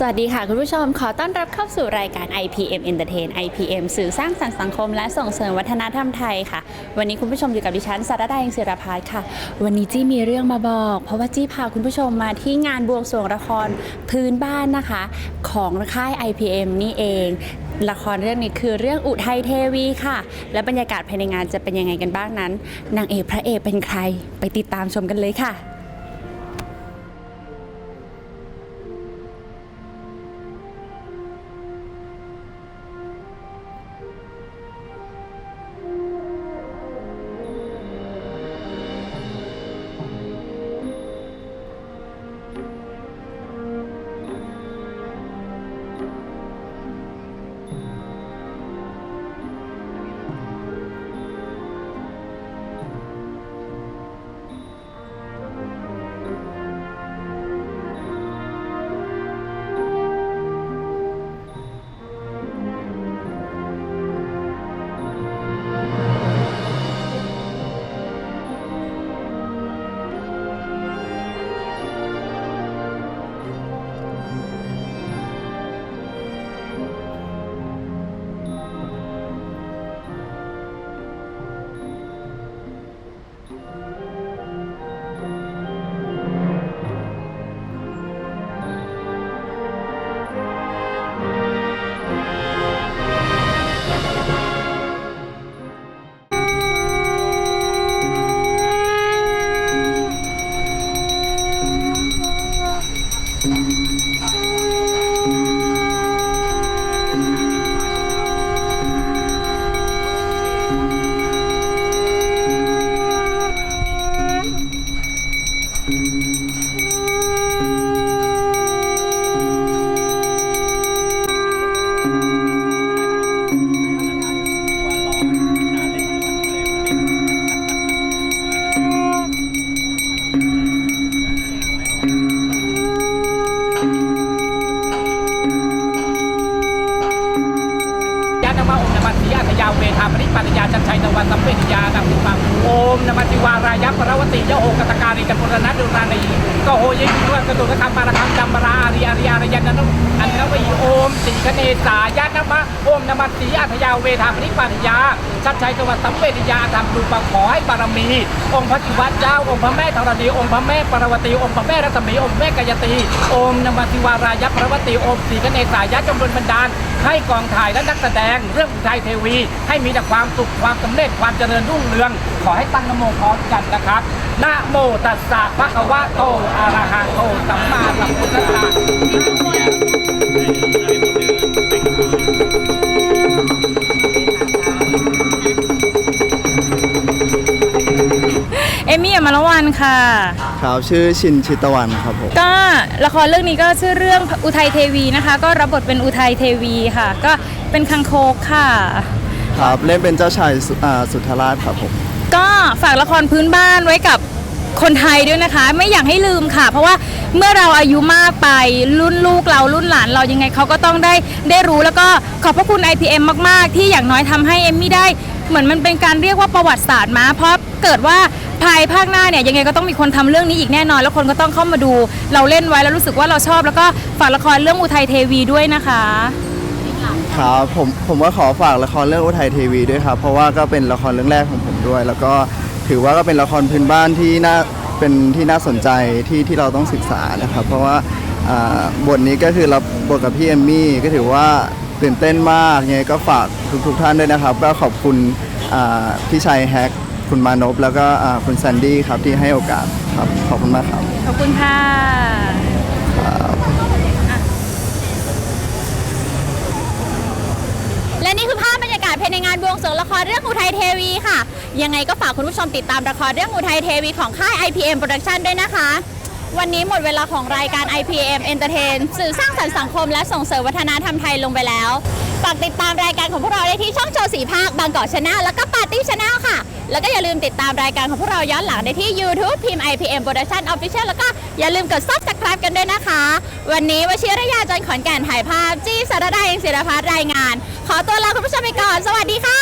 สวัสดีค่ะ คุณผู้ชมขอต้อนรับเข้าสู่รายการ IPM Entertain IPM สื่อสร้างสรรค์สังคม และส่งเสริมวัฒนธรรมไทยค่ะ วันนี้คุณผู้ชมอยู่กับดิฉันสารดาเองศิรพัฒน์ค่ะ วันนี้จี้มีเรื่องมาบอก เพราะว่าจี้พาคุณผู้ชมมาที่งานบวงสรวงละครพื้นบ้านนะคะ ของค่าย IPM นี่เองละครเรื่องนี้คือเรื่องอุทัยเทวีค่ะ และบรรยากาศภายในงานจะเป็นยังไงกันบ้างนั้นนางเอกพระเอกเป็นใครไปติดตามชมกันเลยค่ะ าเวทาปริปัญญาจันชัยตะวันสัมเวนิยาดังตุปังโอมนมัสสิวารายัปรวติยะโอกตการิจันปุรณะดุรานีก็โหยิงด้วยกระตุกกระทำปาระคัมจัมบราอาริอาริยารยันนันอันนวีโอมสีคเนสายะนมะโอมนมัสสีอัตยาเวทาปริปัญญาชัดชัยตะวันสัมเวนิยาดังตุปังขอให้บารมี องค์พระศิวะเจ้าองค์พระแม่ธรณีองค์พระแม่ปรวตีองค์พระแม่รัศมีองค์แม่กายตีโอมนมัสสิวารายัปรวติโอมสีคเนสายะจงดลบันดาลให้กองถ่ายและนักแสดงเรื่องอุทัยเทวี ให้มีแต่ความสุขความสำเร็จความเจริญรุ่งเรือง ขอให้ตั้งนโมพร้อมกันนะครับนะโมตัสสะภะคะวะโตอะระหะโตสัมมาสัมพุทธัสสะ มี่อมรวันค่ะ ครับชื่อชินชิตวันครับผม ก็ละครเรื่องนี้ก็ชื่อเรื่องอุทัยเทวีนะคะ ก็รับบทเป็นอุทัยเทวีค่ะ ก็เป็นคังโคกค่ะ ครับเล่นเป็นเจ้าชายสุอ่าสุทธราชครับผม ก็ฝากละครพื้นบ้านไว้กับคนไทยด้วยนะคะ ไม่อยากให้ลืมค่ะ เพราะว่าเมื่อเราอายุมากไปรุ่นลูกเรารุ่นหลานเรายังไงเขาก็ต้องได้ได้รู้แล้วก็ขอบพระคุณ IPM มาก ๆ ที่อย่างน้อยทำให้เอมมี่ได้ เหมือนมันเป็นการเรียกว่าประวัติศาสตร์มาเพราะเกิดว่า ภายภาคหน้าเนี่ยยังไงก็ต้องมีคนทำเรื่องนี้อีกแน่นอน แล้วคนก็ต้องเข้ามาดู เราเล่นไว้แล้วรู้สึกว่าเราชอบ แล้วก็ฝากละครเรื่องอุทัยเทวีด้วยนะคะครับผมผมก็ขอฝากละครเรื่องอุทัยเทวีด้วยครับเพราะว่าก็เป็นละครเรื่องแรกของผมด้วย แล้วก็ถือว่าก็เป็นละครพื้นบ้านที่น่าเป็นที่น่าสนใจที่ที่เราต้องศึกษานะครับ เพราะว่าบทนี้ก็คือรับบทกับพี่เอมมี่ก็ถือว่าตื่นเต้นมากยังไงก็ฝากทุกทุกๆท่านด้วยนะครับ ก็ขอบคุณพี่ชัยแฮก คุณมานพแล้วก็อ่าคุณแซนดี้ครับที่ให้โอกาสครับขอบคุณมากครับ ขอบคุณค่ะและนี่คือภาพบรรยากาศภายในงานบวงสรวงละครเรื่องอุทัยเทวีค่ะ ยังไงก็ฝากคุณผู้ชมติดตามละครเรื่องอุทัยเทวีของค่าย IPM Production ด้วยนะคะ วันนี้หมดเวลาของรายการ IPM Entertain สื่อสร้างสรรค์สังคมและส่งเสริมวัฒนธรรมไทยลงไปแล้ว ฝากติดตามรายการของพวกเราได้ที่ช่องโชว์สีภาคบางกอกชาแนลแล้วก็ปาร์ตี้ชาแนลค่ะ แล้วก็อย่าลืมติดตามรายการของพวกเราย้อนหลังได้ที่ YouTube พิมพ์ IPM Production Official แล้วก็อย่าลืมกด Subscribe กันด้วยนะคะ วันนี้วชิรยาจันทร์ขอนแก่นถ่ายภาพ จี้สารดาเองศิรพัฒน์รายงาน ขอตัวลาคุณผู้ชมไปก่อน สวัสดีค่ะ